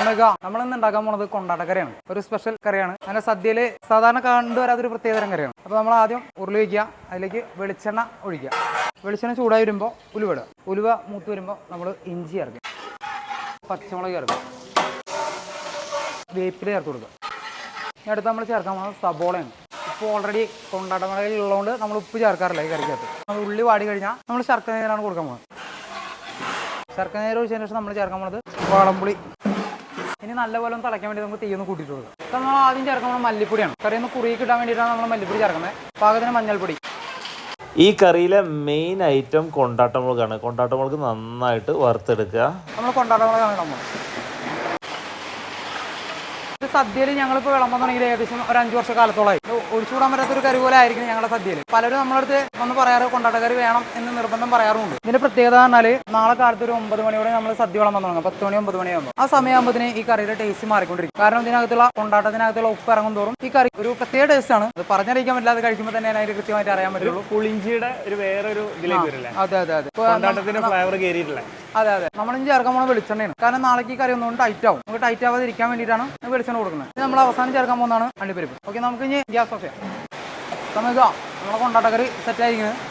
നമുക്ക് നമ്മൾ ഇന്ന് ഉണ്ടാക്കാൻ പോണത് കൊണ്ടാട്ട കറിയാണ്. ഒരു സ്പെഷ്യൽ കറിയാണ്. അങ്ങനെ സദ്യയിൽ സാധാരണ കണ്ടുവരാത്തൊരു പ്രത്യേക തരം കറിയാണ്. അപ്പോൾ നമ്മൾ ആദ്യം ഉരുളി വയ്ക്കുക അതിലേക്ക് വെളിച്ചെണ്ണ ഒഴിക്കുക. വെളിച്ചെണ്ണ ചൂടായി വരുമ്പോൾ ഉലുവ ഇടുക. ഉലുവ മൂത്ത് വരുമ്പോൾ നമ്മൾ ഇഞ്ചി ഇറക്കുക പച്ചമുളക് ചേർക്കുക. വേപ്പില ചേർത്ത് കൊടുക്കുക. അടുത്ത് നമ്മൾ ചേർക്കാൻ പോകുന്നത് സബോളയാണ്. ഇപ്പോൾ ഓൾറെഡി കൊണ്ടാട്ടമുളകിൽ ഉള്ളതുകൊണ്ട് നമ്മൾ ഉപ്പ് ചേർക്കാറില്ല ഈ കറിക്കകത്ത്. നമ്മൾ ഉള്ളി വാടി കഴിഞ്ഞാൽ നമ്മൾ ശർക്കര നീരാണ് കൊടുക്കാൻ പോകുന്നത് ശർക്കര നീര് ഒഴിച്ചതിന് ശേഷം നമ്മൾ ചേർക്കാൻ പോകുന്നത് വാളംപുളി. ഇനി നല്ലപോലെ ഒന്ന് തിളയ്ക്കാൻ വേണ്ടി നമുക്ക് തീയൊന്ന് കൂട്ടിയിട്ട് കൊടുക്കാം. ഇപ്പം നമ്മൾ ആദ്യം ചേർക്കുന്നത് മല്ലിപ്പൊടിയാണ്. കറി ഒന്ന് കുറുകി കിട്ടാൻ വേണ്ടിയിട്ടാണ് നമ്മൾ മല്ലിപ്പൊടി ചേർക്കുന്നത്. പാകത്തിന് മഞ്ഞൾപ്പൊടി. ഈ കറിയിലെ മെയിൻ ഐറ്റം കൊണ്ടാട്ടമുളകാണ് കൊണ്ടാട്ടമുളക് നന്നായിട്ട് വറുത്തെടുക്കുക. നമ്മൾ കൊണ്ടാട്ടമുളകാണ് നമ്മൾ സദ്യയിൽ ഞങ്ങളിപ്പോൾ വിളമ്പം തുടങ്ങിയത് ഏകദേശം ഒരു അഞ്ച് വർഷ കാലത്തോളമായി ഒഴിച്ചു കൂടാൻ പറ്റാത്ത ഒരു കറി പോലെ ആയിരിക്കും ഞങ്ങളുടെ സദ്യയിൽ. പലരും നമ്മളടുത്ത് വന്ന് പറയാറ് കൊണ്ടാട്ടക്കറി വേണം എന്ന് നിർബന്ധം പറയാറുമുണ്ട്. ഇതിന്റെ പ്രത്യേകത പറഞ്ഞാൽ നാളെ കാലത്ത് ഒരു ഒമ്പത് മണിയോടെ നമ്മൾ സദ്യ വിളമ്പം തുടങ്ങും. പത്ത് മണി ഒമ്പത് മണിയാകുമ്പോൾ ആ സമയമാകുമ്പോൾ ഈ കറിയുടെ ടേസ്റ്റ് മാറിക്കൊണ്ടിരിക്കും. കാരണം ഇതിനകത്തുള്ള കൊണ്ടാട്ടത്തിനകത്തുള്ള ഉപ്പ് ഇറങ്ങും തോറും ഈ കറി ഒരു പ്രത്യേക ടേസ്റ്റ് ആണ്. അത് പറഞ്ഞറിയിക്കാൻ പറ്റില്ല അത് കഴിക്കുമ്പോൾ തന്നെ അതിന് കൃത്യമായിട്ട് അറിയാൻ പറ്റുള്ളൂ. പുളിഞ്ചിയുടെ ഒരു വേറൊരു ഇതിലേക്ക് വരില്ലേ? അതെ അതെ അതെ. കൊണ്ടാട്ടത്തിന്റെ ഫ്ലേവർ കയറിയിട്ടില്ല അതെ അതെ. നമ്മൾ ഇനി ചേർക്കാൻ പോണ വെളിച്ചെണ്ണയാണ്. കാരണം നാളേക്ക് കറി ഒന്നുകൊണ്ട് ടൈറ്റ് ആവും. നമുക്ക് ടൈറ്റ് ആവാതെ ഇരിക്കാൻ വേണ്ടിയിട്ടാണ് വെളിച്ചെണ്ണ കൊടുക്കുന്നത്. നമ്മൾ അവസാനം ചേർക്കാൻ പോകുന്നതാണ് അണ്ടിപ്പരിപ്പ്. ഓക്കെ നമുക്ക് ഇനി ഗ്യാസ് ഓഫ് ചെയ്യാം. സമയത്ത്? നമ്മളെ കൊണ്ടാട്ടക്കറി സെറ്റ് ആയിരിക്കുന്നത്